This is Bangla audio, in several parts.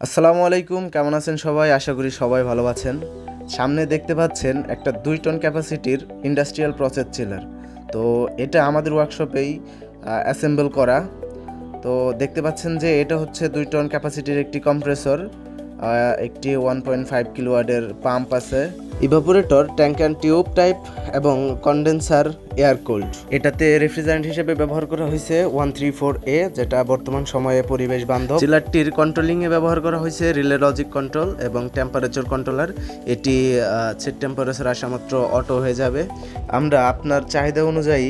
আসসালামু আলাইকুম, কেমন আছেন সবাই? আশা করি সবাই ভালো আছেন। সামনে দেখতে পাচ্ছেন একটা দুই টন ক্যাপাসিটির ইন্ডাস্ট্রিয়াল প্রসেস চিলার তো এটা আমাদের ওয়ার্কশপেই অ্যাসেম্বল করা। তো দেখতে পাচ্ছেন যে এটা হচ্ছে দুই টন ক্যাপাসিটির একটি কম্প্রেসর একটি ওয়ান পয়েন্ট ফাইভ কিলোওয়ার্ডের পাম্প আছে। Evaporator tank and tube type এবং কন্ডেন্সার এয়ার কোল্ড এটাতে রেফ্রিজারেন্ট হিসেবে ব্যবহার করা হয়েছে ওয়ান থ্রি ফোর এ যেটা বর্তমান সময়ে পরিবেশ বান্ধব। চিলারটির কন্ট্রোলিংয়ে ব্যবহার করা হয়েছে রিলে লজিক কন্ট্রোল এবং টেম্পারেচার কন্ট্রোলার এটি সেট টেম্পারেচার আসা মাত্র অটো হয়ে যাবে। আমরা আপনার চাহিদা অনুযায়ী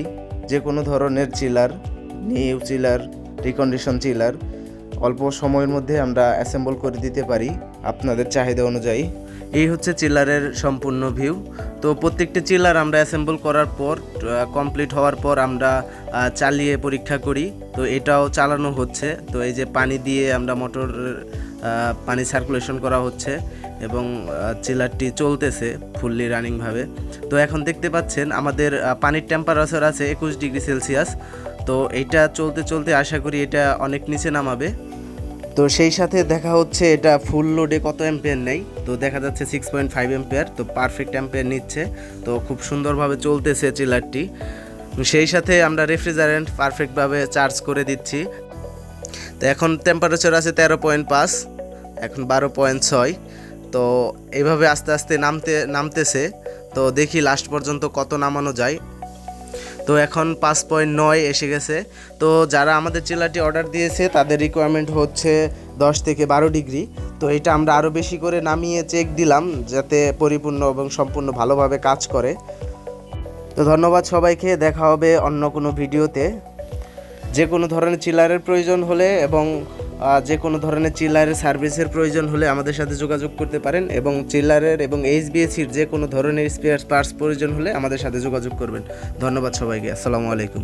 যে কোনো ধরনের chiller new chiller recondition chiller অল্প সময়ের মধ্যে আমরা অ্যাসেম্বল করে দিতে পারি আপনাদের চাহিদা অনুযায়ী। এই হচ্ছে চিলারের সম্পূর্ণ ভিউ তো প্রত্যেকটি চিলার আমরা অ্যাসেম্বল করার পর কমপ্লিট হওয়ার পর আমরা চালিয়ে পরীক্ষা করি। তো এটাও চালানো হচ্ছে। তো এই যে পানি দিয়ে আমরা মোটর পানি সার্কুলেশন করা হচ্ছে এবং চিলারটি চলতেছে ফুললি রানিংভাবে তো এখন দেখতে পাচ্ছেন আমাদের পানির টেম্পারেচার আছে একুশ ডিগ্রি সেলসিয়াস। তো এইটা চলতে চলতে আশা করি এটা অনেক নিচে নামাবে। তো সেই সাথে দেখা হচ্ছে এটা ফুল লোডে কত অ্যাম্পিয়ার নেই? তো দেখা যাচ্ছে সিক্স পয়েন্ট ফাইভ অ্যাম্পিয়ার তো পারফেক্ট অ্যাম্পিয়ার নিচ্ছে। তো খুব সুন্দরভাবে চলতেছে চিলারটি সেই সাথে আমরা রেফ্রিজারেন্ট পারফেক্টভাবে চার্জ করে দিচ্ছি। তো এখন টেম্পারেচার আছে তেরো পয়েন্ট পাঁচ, এখন বারো পয়েন্ট ছয়। তো এইভাবে আস্তে আস্তে নামতে, নামতেছে। তো দেখি লাস্ট পর্যন্ত কত নামানো যায়। তো এখন পাঁচ পয়েন্ট নয় এসে গেছে। তো যারা আমাদের চিলারটি অর্ডার দিয়েছে, তাদের রিকোয়ারমেন্ট হচ্ছে দশ থেকে বারো ডিগ্রি। তো এটা আমরা আরও বেশি করে নামিয়ে চেক দিলাম, যাতে পরিপূর্ণ এবং সম্পূর্ণ ভালোভাবে কাজ করে। তো ধন্যবাদ সবাইকে, দেখা হবে অন্য কোনো ভিডিওতে। যে কোনো ধরনের চিলারের প্রয়োজন হলে এবং যে কোনো ধরনের চিলারের সার্ভিসের প্রয়োজন হলে আমাদের সাথে যোগাযোগ করতে পারেন এবং চিলারের এবং এইচবিএসির যে কোনো ধরনের স্পেয়ার পার্টস প্রয়োজন হলে আমাদের সাথে যোগাযোগ করবেন। ধন্যবাদ সবাইকে। আসসালামু আলাইকুম।